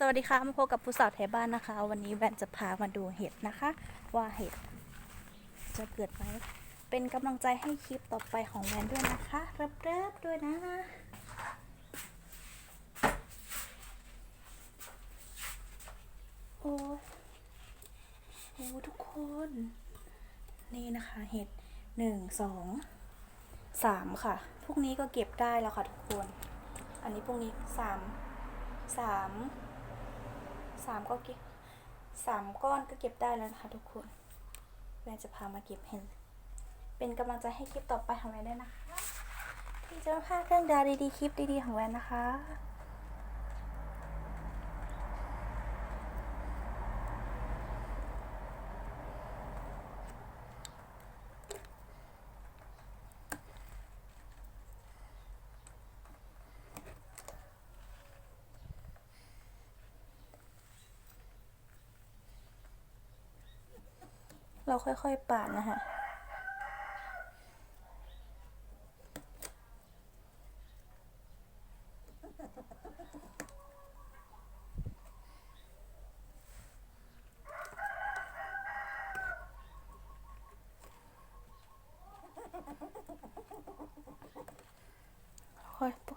สวัสดีค่ะมาพบกับผู้สาวไทยบ้านนะคะ วันนี้แวนจะพามาดูเห็ดนะคะ ว่าเห็ดจะเกิดไหมเป็นกำลังใจให้คลิปต่อไปของแวนด้วยนะคะเริ่มๆด้วยนะโอ้โอ้ทุกคน นี่นะคะเห็ดหนึ่งสองสามค่ะพวกนี้ก็เก็บได้แล้วค่ะทุกคน อันนี้พวกนี้สามสาม สามก็เก็บสามก้อนก็เก็บได้แล้วนะคะทุกคนแวนจะพามาเก็บเห็น เป็นกำลังใจให้คลิปต่อไปของแวนด้วยนะคะที่จะพาเรื่องดาวดีๆคลิปดีๆของแวนนะคะ เราค่อยๆปาดนะคะ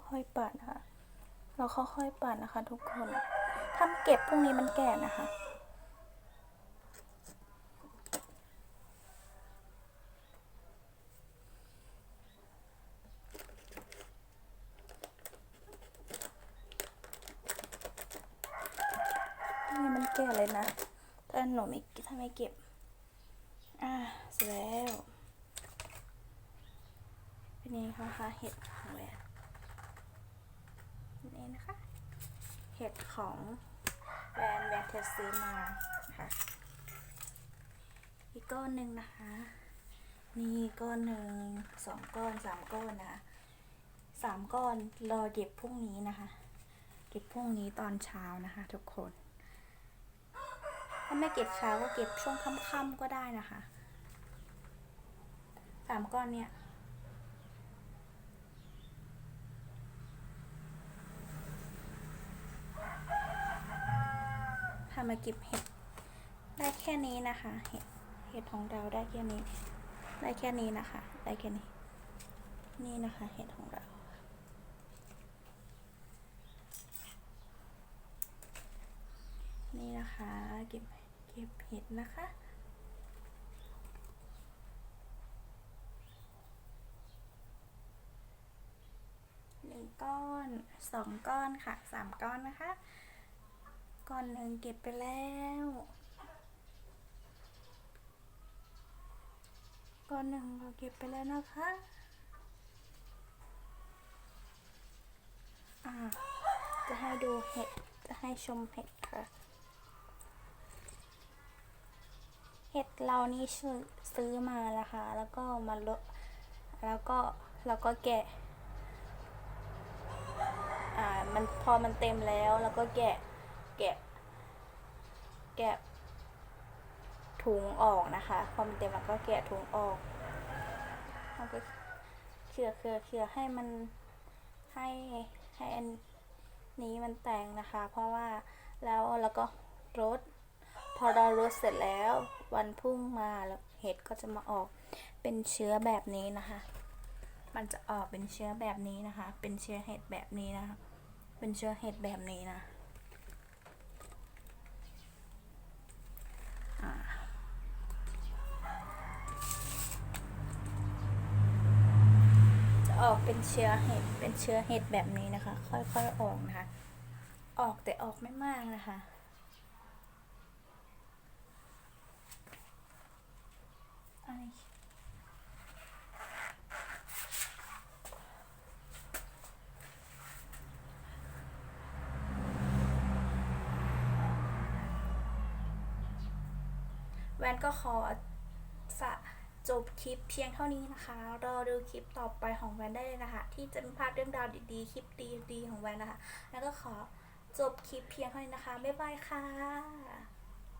ค่อยๆปาดนะคะ เราค่อยๆปาดนะคะ ทุกคน ถ้าเก็บพรุ่งนี้มันแก่นะคะ นี่มันแก่เลยนะ แต่หนูไม่ถ้าไม่เก็บ อ่าเสร็จแล้วเป็นยังไงคะเห็ดของแหวนนี่นะคะ เห็ดของแบรนด์แบนเทสซื้อมาค่ะอีกก้อนหนึ่งนะคะ นี่ก้อนหนึ่งสองก้อนสามก้อนนะคะสามก้อนรอเก็บพรุ่งนี้นะคะ เก็บพรุ่งนี้ตอนเช้านะคะ ทุกคน ถ้าไม่เก็บเช้าก็เก็บช่วงค่ำๆก็ได้นะคะสามก้อนเนี่ยพามาเก็บเห็ดได้แค่นี้นะคะ เห็ดเห็ดของเราได้แค่นี้ ได้แค่นี้นะคะ ได้แค่นี้ นี่นะคะ เห็ดของเรา นะคะ เก็บเก็บเห็ดนะคะ หนึ่งก้อนสองก้อนค่ะสามก้อนนะคะ ก้อนหนึ่งเก็บไปแล้วก้อนหนึ่งเราเก็บไปแล้วนะคะ จะให้ดูเห็ด จะให้ชมเห็ดค่ะ เห็ดเรานี่ซื้อมานะคะ แล้วก็มาลดแล้วก็แล้วก็แกะ อ่า มันพอมันเต็มแล้วแล้วก็แกะ แกะ แกะถุงออกนะคะ พอมันเต็มแล้วก็แกะถุงออกแล้วก็เขี่ยเขี่ยเขี่ยให้มันให้ให้อันนี้มันแตงนะคะ เพราะว่าแล้วแล้วก็รด พอเรารดเสร็จแล้ว วันพุ่งมาแล้วเห็ดก็จะมาออกเป็นเชื้อแบบนี้นะคะ มันจะออกเป็นเชื้อแบบนี้นะคะ เป็นเชื้อเห็ดแบบนี้นะคะ เป็นเชื้อเห็ดแบบนี้นะจะออกเป็นเชื้อเห็ด เป็นเชื้อเห็ดแบบนี้นะคะ ค่อยๆออกนะคะ ออกแต่ออกไม่มากนะคะ อันนี้แวนก็ขอสะจบคลิปเพียงเท่านี้นะคะ รอดูคลิปต่อไปของแวนได้เลยนะคะ ที่จะม่พลาดเรื่องราวดีๆ คลิปดีๆของแวนนะคะ แล้วก็ขอจบคลิปเพียงเท่านี้นะคะ บ๊ายบายค่ะ